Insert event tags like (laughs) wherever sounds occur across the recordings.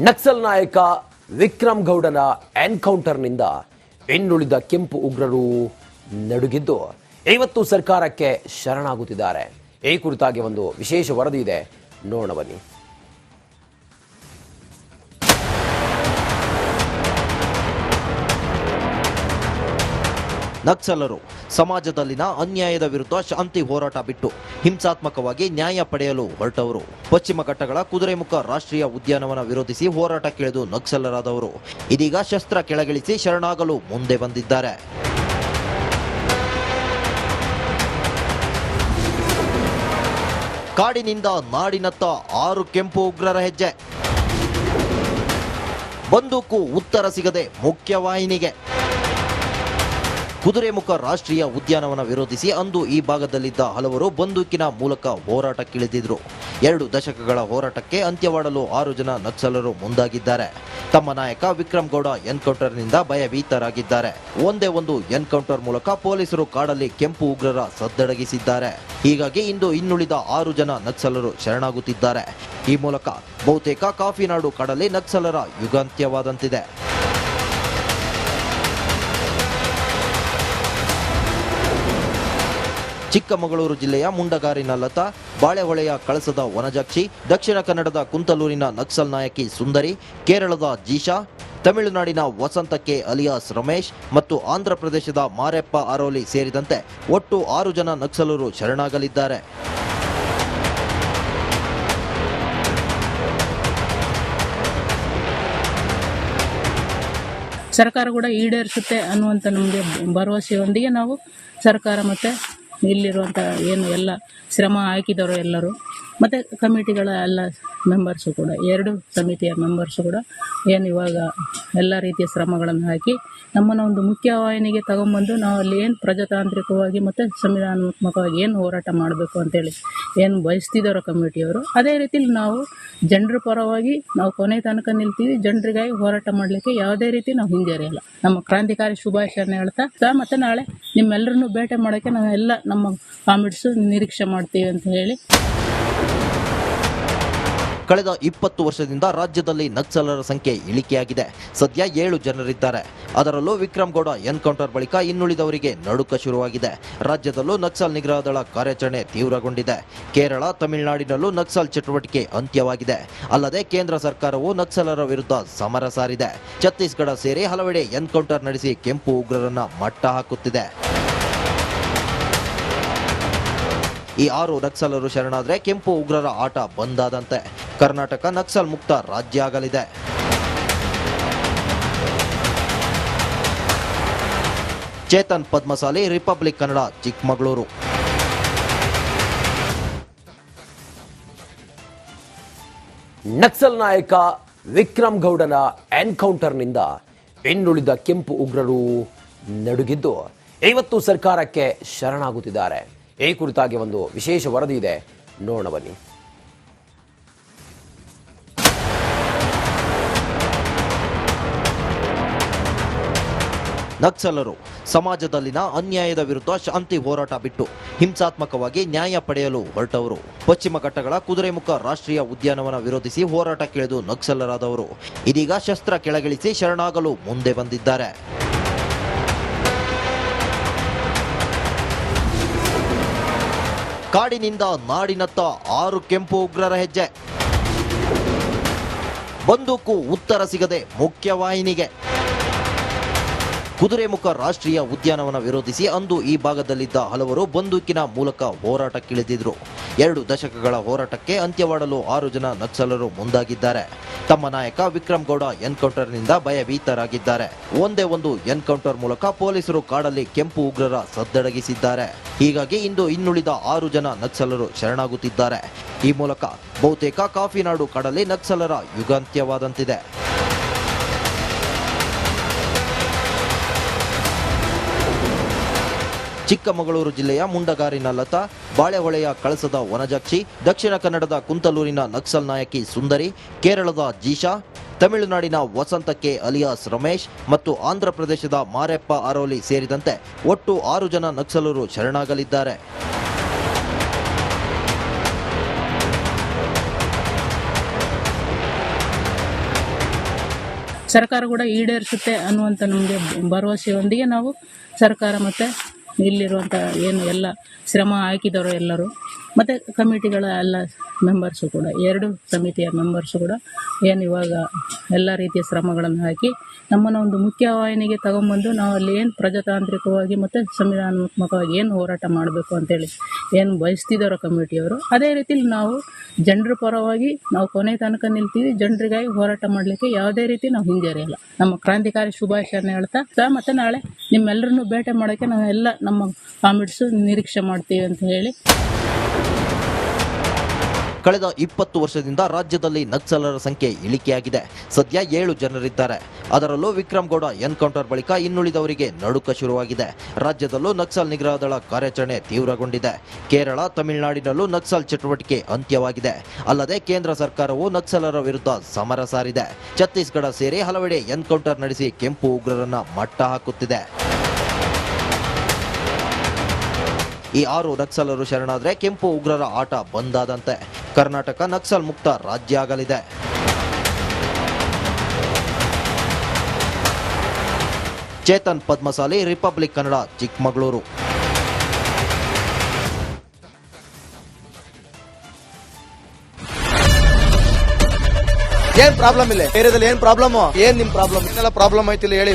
ನಕ್ಸಲ್ ನಾಯಕ ವಿಕ್ರಮ್ ಗೌಡನ ಎನ್ಕೌಂಟರ್ನಿಂದ ಇನ್ನುಳಿದ ಕೆಂಪು ಉಗ್ರರು ನಡುಗಿದ್ದು ಇವತ್ತು ಸರ್ಕಾರಕ್ಕೆ ಶರಣಾಗುತ್ತಿದ್ದಾರೆ. ಈ ಕುರಿತಾಗಿ ಒಂದು ವಿಶೇಷ ವರದಿ ಇದೆ. ನೋಡೋಣ ಬನ್ನಿ. ನಕ್ಸಲರು ಸಮಾಜದಲ್ಲಿನ ಅನ್ಯಾಯದ ವಿರುದ್ಧ ಶಾಂತಿ ಹೋರಾಟ ಬಿಟ್ಟು ಹಿಂಸಾತ್ಮಕವಾಗಿ ನ್ಯಾಯ ಪಡೆಯಲು ಹೊರಟವರು. ಪಶ್ಚಿಮ ಘಟ್ಟಗಳ ಕುದುರೆಮುಖ ರಾಷ್ಟ್ರೀಯ ಉದ್ಯಾನವನ ವಿರೋಧಿಸಿ ಹೋರಾಟ ಹೋರಾಟಕ್ಕಿಳಿದು ನಕ್ಸಲರಾದವರು. ಇದೀಗ ಶಸ್ತ್ರ ಕೆಳಗಿಳಿಸಿ ಶರಣಾಗಲು ಮುಂದೆ ಬಂದಿದ್ದಾರೆ. ಕಾಡಿನಿಂದ ನಾಡಿನತ್ತ ಆರು ಕೆಂಪು ಉಗ್ರರ ಹೆಜ್ಜೆ. ಬಂದೂಕು ಉತ್ತರ ಸಿಗದೆ ಮುಖ್ಯವಾಹಿನಿಗೆ. ಕುದುರೆಮುಖ ರಾಷ್ಟ್ರೀಯ ಉದ್ಯಾನವನ ವಿರೋಧಿಸಿ ಅಂದು ಈ ಭಾಗದಲ್ಲಿದ್ದ ಹಲವರು ಬಂದೂಕಿನ ಮೂಲಕ ಹೋರಾಟಕ್ಕಿಳಿದಿದ್ರು. ಎರಡು ದಶಕಗಳ ಹೋರಾಟಕ್ಕೆ ಅಂತ್ಯವಾಡಲು ಆರು ಜನ ನಕ್ಸಲರು ಮುಂದಾಗಿದ್ದಾರೆ. ತಮ್ಮ ನಾಯಕ ವಿಕ್ರಮ್ ಗೌಡ ಎನ್ಕೌಂಟರ್ನಿಂದ ಭಯಭೀತರಾಗಿದ್ದಾರೆ. ಒಂದೇ ಒಂದು ಎನ್ಕೌಂಟರ್ ಮೂಲಕ ಪೊಲೀಸರು ಕಾಡಲ್ಲಿ ಕೆಂಪು ಉಗ್ರರ ಸದ್ದಡಗಿಸಿದ್ದಾರೆ. ಹೀಗಾಗಿ ಇಂದು ಇನ್ನುಳಿದ ಆರು ಜನ ನಕ್ಸಲರು ಶರಣಾಗುತ್ತಿದ್ದಾರೆ. ಈ ಮೂಲಕ ಬಹುತೇಕ ಕಾಫಿನಾಡು ಕಾಡಲ್ಲಿ ನಕ್ಸಲರ ಯುಗಾಂತ್ಯವಾದಂತಿದೆ. ಚಿಕ್ಕಮಗಳೂರು ಜಿಲ್ಲೆಯ ಮುಂಡಗಾರಿನ ಲತಾ, ಬಾಳೆಹೊಳೆಯ ಕಳಸದ ವನಜಾಕ್ಷಿ, ದಕ್ಷಿಣ ಕನ್ನಡದ ಕುಂತಲೂರಿನ ನಕ್ಸಲ್ ನಾಯಕಿ ಸುಂದರಿ, ಕೇರಳದ ಜೀಶಾ, ತಮಿಳುನಾಡಿನ ವಸಂತಕ್ಕೆ ಅಲಿಯಾಸ್ ರಮೇಶ್ ಮತ್ತು ಆಂಧ್ರ ಪ್ರದೇಶದ ಮಾರೆಪ್ಪ ಅರೋಲಿ ಸೇರಿದಂತೆ ಒಟ್ಟು ಆರು ಜನ ನಕ್ಸಲರು ಶರಣಾಗಲಿದ್ದಾರೆ. ಸರ್ಕಾರ ಕೂಡ ಈಡೇರಿಸುತ್ತೆ ಅನ್ನುವಂಥ ನಮಗೆ ಭರವಸೆಯೊಂದಿಗೆ ನಾವು ಸರ್ಕಾರ ಮತ್ತು ಇಲ್ಲಿರುವಂಥ ಏನು ಎಲ್ಲ ಶ್ರಮ ಹಾಕಿದವರು ಎಲ್ಲರೂ, ಮತ್ತು ಕಮಿಟಿಗಳ ಎಲ್ಲ ಮೆಂಬರ್ಸು ಕೂಡ, ಎರಡು ಸಮಿತಿಯ ಮೆಂಬರ್ಸು ಕೂಡ ಏನು ಇವಾಗ ಎಲ್ಲ ರೀತಿಯ ಶ್ರಮಗಳನ್ನು ಹಾಕಿ ನಮ್ಮನ್ನು ಒಂದು ಮುಖ್ಯವಾಹಿನಿಗೆ ತಗೊಂಬಂದು ನಾವು ಅಲ್ಲಿ ಏನು ಪ್ರಜಾತಾಂತ್ರಿಕವಾಗಿ ಮತ್ತು ಸಂವಿಧಾನಾತ್ಮಕವಾಗಿ ಏನು ಹೋರಾಟ ಮಾಡಬೇಕು ಅಂತೇಳಿ ಏನು ಬಯಸ್ತಿದ್ದಾರೋ ಕಮಿಟಿಯವರು, ಅದೇ ರೀತಿಲಿ ನಾವು ಜನರ ಪರವಾಗಿ ನಾವು ಕೊನೆ ತನಕ ನಿಲ್ತೀವಿ, ಜನರಿಗಾಗಿ ಹೋರಾಟ ಮಾಡಲಿಕ್ಕೆ ಯಾವುದೇ ರೀತಿ ನಾವು ಹಿಂಜರಿಯಲ್ಲ. ನಮ್ಮ ಕ್ರಾಂತಿಕಾರಿ ಶುಭಾಶಯನ ಹೇಳ್ತಾ, ಮತ್ತೆ ನಾಳೆ ನಿಮ್ಮೆಲ್ಲರನ್ನು ಭೇಟಿ ಮಾಡೋಕ್ಕೆ ನಾವೆಲ್ಲ ನಮ್ಮ ಕಾಮಿಡ್ಸು ನಿರೀಕ್ಷೆ ಮಾಡ್ತೀವಿ ಅಂತ ಹೇಳಿ ಕಳೆದ ಇಪ್ಪತ್ತು ವರ್ಷದಿಂದ ರಾಜ್ಯದಲ್ಲಿ ನಕ್ಸಲರ ಸಂಖ್ಯೆ ಇಳಿಕೆಯಾಗಿದೆ. ಸದ್ಯ ಏಳು ಜನರಿದ್ದಾರೆ. ಅದರಲ್ಲೂ ವಿಕ್ರಮ್ ಗೌಡ ಎನ್ಕೌಂಟರ್ ಬಳಿಕ ಇನ್ನುಳಿದವರಿಗೆ ನಡುಕ ಶುರುವಾಗಿದೆ. ರಾಜ್ಯದಲ್ಲೂ ನಕ್ಸಲ್ ನಿಗ್ರಹ ದಳ ಕಾರ್ಯಾಚರಣೆ ತೀವ್ರಗೊಂಡಿದೆ. ಕೇರಳ, ತಮಿಳುನಾಡಿನಲ್ಲೂ ನಕ್ಸಲ್ ಚಟುವಟಿಕೆ ಅಂತ್ಯವಾಗಿದೆ. ಅಲ್ಲದೆ ಕೇಂದ್ರ ಸರ್ಕಾರವು ನಕ್ಸಲರ ವಿರುದ್ಧ ಸಮರ ಸಾರಿದೆ. ಛತ್ತೀಸ್ಗಢ ಸೇರಿ ಹಲವೆಡೆ ಎನ್ಕೌಂಟರ್ ನಡೆಸಿ ಕೆಂಪು ಉಗ್ರರನ್ನ ಮಟ್ಟ ಹಾಕುತ್ತಿದೆ. ಈ ಆರು ನಕ್ಸಲರು ಶರಣಾದ್ರೆ ಕೆಂಪು ಉಗ್ರರ ಆಟ ಬಂದಾದಂತೆ. ಕರ್ನಾಟಕ ನಕ್ಸಲ್ ಮುಕ್ತ ರಾಜ್ಯ ಆಗಲಿದೆ. ಚೇತನ್ ಪದ್ಮಸಾಲಿ, ರಿಪಬ್ಲಿಕ್ ಕನ್ನಡ, ಚಿಕ್ಕಮಗಳೂರು. ನಕ್ಸಲ್ ನಾಯಕ ವಿಕ್ರಮ್ ಗೌಡನ ಎನ್ಕೌಂಟರ್ನಿಂದ ಇನ್ನುಳಿದ ಕೆಂಪು ಉಗ್ರರು ನಡುಗಿದ್ದು ಇವತ್ತು ಸರ್ಕಾರಕ್ಕೆ ಶರಣಾಗುತ್ತಿದ್ದಾರೆ. ಈ ಕುರಿತಾಗಿ ಒಂದು ವಿಶೇಷ ವರದಿ ಇದೆ. ನೋಡೋಣ ಬನ್ನಿ. ನಕ್ಸಲರು ಸಮಾಜದಲ್ಲಿನ ಅನ್ಯಾಯದ ವಿರುದ್ಧ ಶಾಂತಿ ಹೋರಾಟ ಬಿಟ್ಟು ಹಿಂಸಾತ್ಮಕವಾಗಿ ನ್ಯಾಯ ಪಡೆಯಲು ಹೊರಟವರು. ಪಶ್ಚಿಮ ಘಟ್ಟಗಳ ಕುದುರೆಮುಖ ರಾಷ್ಟ್ರೀಯ ಉದ್ಯಾನವನ ವಿರೋಧಿಸಿ ಹೋರಾಟ ಕೇಳಿದು ನಕ್ಸಲರಾದವರು ಇದೀಗ ಶಸ್ತ್ರ ಕೆಳಗಿಳಿಸಿ ಶರಣಾಗಲು ಮುಂದೆ ಬಂದಿದ್ದಾರೆ. ಕಾಡಿನಿಂದ ನಾಡಿನತ್ತ ಆರು ಕೆಂಪು ಉಗ್ರರ ಹೆಜ್ಜೆ. ಬಂದೂಕು ಉತ್ತರ ಸಿಗದೆ ಮುಖ್ಯವಾಹಿನಿಗೆ. ಕುದುರೆಮುಖ ರಾಷ್ಟ್ರೀಯ ಉದ್ಯಾನವನ ವಿರೋಧಿಸಿ ಅಂದು ಈ ಭಾಗದಲ್ಲಿದ್ದ ಹಲವರು ಬಂದೂಕಿನ ಮೂಲಕ ಹೋರಾಟಕ್ಕಿಳಿದಿದ್ರು. ಎರಡು ದಶಕಗಳ ಹೋರಾಟಕ್ಕೆ ಅಂತ್ಯವಾಡಲು ಆರು ಜನ ನಕ್ಸಲರು ಮುಂದಾಗಿದ್ದಾರೆ. ತಮ್ಮ ನಾಯಕ ವಿಕ್ರಮ್ ಗೌಡ ಎನ್ಕೌಂಟರ್ನಿಂದ ಭಯಭೀತರಾಗಿದ್ದಾರೆ. ಒಂದೇ ಒಂದು ಎನ್ಕೌಂಟರ್ ಮೂಲಕ ಪೊಲೀಸರು ಕಾಡಲ್ಲಿ ಕೆಂಪು ಉಗ್ರರ ಸದ್ದಡಗಿಸಿದ್ದಾರೆ. ಹೀಗಾಗಿ ಇಂದು ಇನ್ನುಳಿದ ಆರು ಜನ ನಕ್ಸಲರು ಶರಣಾಗುತ್ತಿದ್ದಾರೆ. ಈ ಮೂಲಕ ಬಹುತೇಕ ಕಾಫಿನಾಡು ಕಾಡಲ್ಲಿ ನಕ್ಸಲರ ಯುಗಾಂತ್ಯವಾದಂತಿದೆ. ಚಿಕ್ಕಮಗಳೂರು ಜಿಲ್ಲೆಯ ಮುಂಡಗಾರಿನ ಲತಾ, ಬಾಳೆಹೊಳೆಯ ಕಳಸದ ವನಜಾಕ್ಷಿ, ದಕ್ಷಿಣ ಕನ್ನಡದ ಕುಂತಲೂರಿನ ನಕ್ಸಲ್ ನಾಯಕಿ ಸುಂದರಿ, ಕೇರಳದ ಜೀಶಾ, ತಮಿಳುನಾಡಿನ ವಸಂತಕ್ಕೆ ಅಲಿಯಾಸ್ ರಮೇಶ್ ಮತ್ತು ಆಂಧ್ರ ಪ್ರದೇಶದ ಮಾರೆಪ್ಪ ಅರೋಲಿ ಸೇರಿದಂತೆ ಒಟ್ಟು ಆರು ಜನ ನಕ್ಸಲರು ಶರಣಾಗಲಿದ್ದಾರೆ. ಸರ್ಕಾರ ಕೂಡ ಈಡೇರಿಸುತ್ತೆ ಅನ್ನುವಂಥ ನಮಗೆ ಭರವಸೆಯೊಂದಿಗೆ ನಾವು ಸರ್ಕಾರ ಮತ್ತು ಇಲ್ಲಿರುವಂಥ ಏನು ಎಲ್ಲ ಶ್ರಮ ಹಾಕಿದವರು ಎಲ್ಲರೂ, ಮತ್ತು ಕಮಿಟಿಗಳ ಎಲ್ಲ ಮೆಂಬರ್ಸು ಕೂಡ, ಎರಡು ಸಮಿತಿಯ ಮೆಂಬರ್ಸು ಕೂಡ ಏನು ಇವಾಗ ಎಲ್ಲ ರೀತಿಯ ಶ್ರಮಗಳನ್ನು ಹಾಕಿ ನಮ್ಮನ್ನು ಒಂದು ಮುಖ್ಯವಾಹಿನಿಗೆ ತಗೊಂಬಂದು ನಾವು ಅಲ್ಲಿ ಏನು ಪ್ರಜಾತಾಂತ್ರಿಕವಾಗಿ ಮತ್ತು ಸಂವಿಧಾನಾತ್ಮಕವಾಗಿ ಏನು ಹೋರಾಟ ಮಾಡಬೇಕು ಅಂತೇಳಿ ಏನು ಬಯಸ್ತಿದ್ದಾರೋ ಕಮಿಟಿಯವರು, ಅದೇ ರೀತಿಲಿ ನಾವು ಜನರ ಪರವಾಗಿ ನಾವು ಕೊನೆ ತನಕ ನಿಲ್ತೀವಿ, ಜನರಿಗಾಗಿ ಹೋರಾಟ ಮಾಡಲಿಕ್ಕೆ ಯಾವುದೇ ರೀತಿ ನಾವು ಹಿಂಜರಿಯಲ್ಲ. ನಮ್ಮ ಕ್ರಾಂತಿಕಾರಿ ಶುಭಾಶಯನ ಹೇಳ್ತಾ, ಮತ್ತು ನಾಳೆ ನಿಮ್ಮೆಲ್ಲರನ್ನೂ ಭೇಟಿ ಮಾಡೋಕ್ಕೆ ನಾವು ಎಲ್ಲ ನಮ್ಮ ಕಾಮೆಂಟ್ಸ್ ನಿರೀಕ್ಷೆ ಮಾಡ್ತೀವಿ ಅಂತ ಹೇಳಿ. ಕಳೆದ ಇಪ್ಪತ್ತು ವರ್ಷದಿಂದ ರಾಜ್ಯದಲ್ಲಿ ನಕ್ಸಲರ ಸಂಖ್ಯೆ ಇಳಿಕೆಯಾಗಿದೆ. ಸದ್ಯ ಏಳು ಜನರಿದ್ದಾರೆ. ಅದರಲ್ಲೂ ವಿಕ್ರಮ್ ಗೌಡ ಎನ್ಕೌಂಟರ್ ಬಳಿಕ ಇನ್ನುಳಿದವರಿಗೆ ನಡುಕ ಶುರುವಾಗಿದೆ. ರಾಜ್ಯದಲ್ಲೂ ನಕ್ಸಲ್ ನಿಗ್ರಹ ದಳ ಕಾರ್ಯಾಚರಣೆ ತೀವ್ರಗೊಂಡಿದೆ. ಕೇರಳ, ತಮಿಳುನಾಡಿನಲ್ಲೂ ನಕ್ಸಲ್ ಚಟುವಟಿಕೆ ಅಂತ್ಯವಾಗಿದೆ. ಅಲ್ಲದೆ ಕೇಂದ್ರ ಸರ್ಕಾರವು ನಕ್ಸಲರ ವಿರುದ್ಧ ಸಮರ ಸಾರಿದೆ. ಛತ್ತೀಸ್ಗಢ ಸೇರಿ ಹಲವೆಡೆ ಎನ್ಕೌಂಟರ್ ನಡೆಸಿ ಕೆಂಪು ಉಗ್ರರನ್ನ ಮಟ್ಟ ಹಾಕುತ್ತಿದೆ. ಈ ಆರು ನಕ್ಸಲರು ಶರಣಾದ್ರೆ ಕೆಂಪು ಉಗ್ರರ ಆಟ ಬಂದಾದಂತೆ. ಕರ್ನಾಟಕ ನಕ್ಸಲ್ ಮುಕ್ತ ರಾಜ್ಯ ಆಗಲಿದೆ. ಚೇತನ್ ಪದ್ಮಸಾಲಿ, ರಿಪಬ್ಲಿಕ್ ಕನ್ನಡ, ಚಿಕ್ಕಮಗಳೂರು. ಏನ್ ಪ್ರಾಬ್ಲಮ್ ಇಲ್ಲ? ಏರಿಯಾದಲ್ಲಿ ಏನ್ ಪ್ರಾಬ್ಲಮ್ ಏನ್ ನಿಮ್ ಪ್ರಾಬ್ಲಮ್ ಏನೆಲ್ಲ ಪ್ರಾಬ್ಲಮ್ ಐತಿಲ್ಲ ಹೇಳಿ.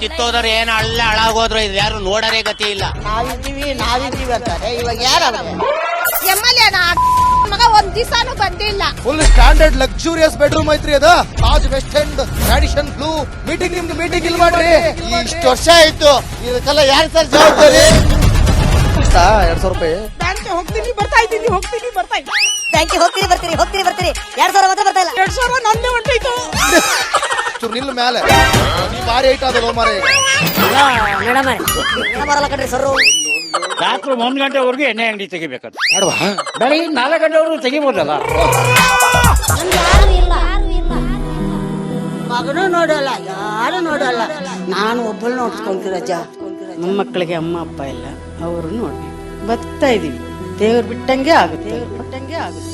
ಕಿತ್ತೋದ್ರೆ ಏನ್ ಹಳ್ಳ ಹಾಳಾಗೋದ್ರು ಇದು ಯಾರು ನೋಡರೇ ಗತಿ ಇಲ್ಲ. ನಾವಿದ್ದೀವಿ ನಾವಿದ್ದೀವಿ ಅಂತಾರೆ. ಇವಾಗ ಯಾರು ಎಂ ಎಲ್ ಎನ ಮಗ ಒಂದ್ ದಿವಸನೂ ಬಂದಿಲ್ಲ. ಫುಲ್ ಸ್ಟ್ಯಾಂಡರ್ಡ್ ಲಕ್ಸುರಿಯಸ್ ಬೆಡ್ರೂಮ್ ಐತ್ರಿ ಅದ. Taj West End tradition blue meeting ನಿಮ್ದು ಮೀಟಿಂಗ್ ಇಲ್ಲಿ ಮಾಡ್ರಿ. ಇಷ್ಟು ವರ್ಷ ಆಯ್ತು. ಇದಕ್ಕೆಲ್ಲ ಯಾರು ಸರ್ ಜವಾಬ್ದಾರಿ? ಎರಡ್ ಸಾವಿರ ರೂಪಾಯಿ. ಬ್ಯಾಂಕ್ ಹೋಗ್ತೀನಿ ಬರ್ತಾ ಇದ್ದೀನಿ ಹೋಗ್ತೀನಿ ಬರ್ತಾ ಇದ್ದೀನಿ ಬ್ಯಾಂಕಿಗೆ ಹೋಗ್ತೀರಿ ಬರ್ತೀರಿ ಹೋಗ್ತೀರಿ ಬರ್ತೀರಿ ಎರಡ್ ಸಾವಿರ ಮಾತ್ರ ಬರ್ತಾ ಇಲ್ಲ. ಎರಡ್ ಸಾವಿರ ನಂದೇ ಹೊಂಟೋಯ್ತು (laughs) ಚೂರು ನಿಲ್ಲು ಮೇಲೆ ನೀ ಭಾರಿ ಐಟ ಅದಲ್ಲ ಮಾರ ಬರಲ್ಲ ಕಣ್ರಿ ಸರ್. ರಾತ್ರಿ ಒಂದ್ ಗಂಟೆವರೆಗೂ ಎಣ್ಣೆ ಅಂಗಡಿ ತೆಗಿಬೇಕಂತ. ಮಾಡುವ? ಬೆಳಿಗ್ಗೆ ನಾಲ್ಕು ಗಂಟೆವರೆಗೂ ತೆಗಿಬೋದಲ್ಲ? ಮಗನೂ ನೋಡಲ್ಲ ಯಾರು ನೋಡಲ್ಲ. ನಾನು ಒಬ್ಬಳು ನೋಡ್ಕೊಂತೀರಜ್ಜ ಮಕ್ಕಳಿಗೆ ಅಮ್ಮ ಅಪ್ಪ ಇಲ್ಲ ಅವರು ನೋಡ್ಬೇಕು. ಬರ್ತಾ ಇದೀವಿ ದೇವ್ರು ಬಿಟ್ಟಂಗೆ ಆಗುತ್ತೆ ದೇವ್ರು ಬಿಟ್ಟಂಗೆ ಆಗುತ್ತೆ.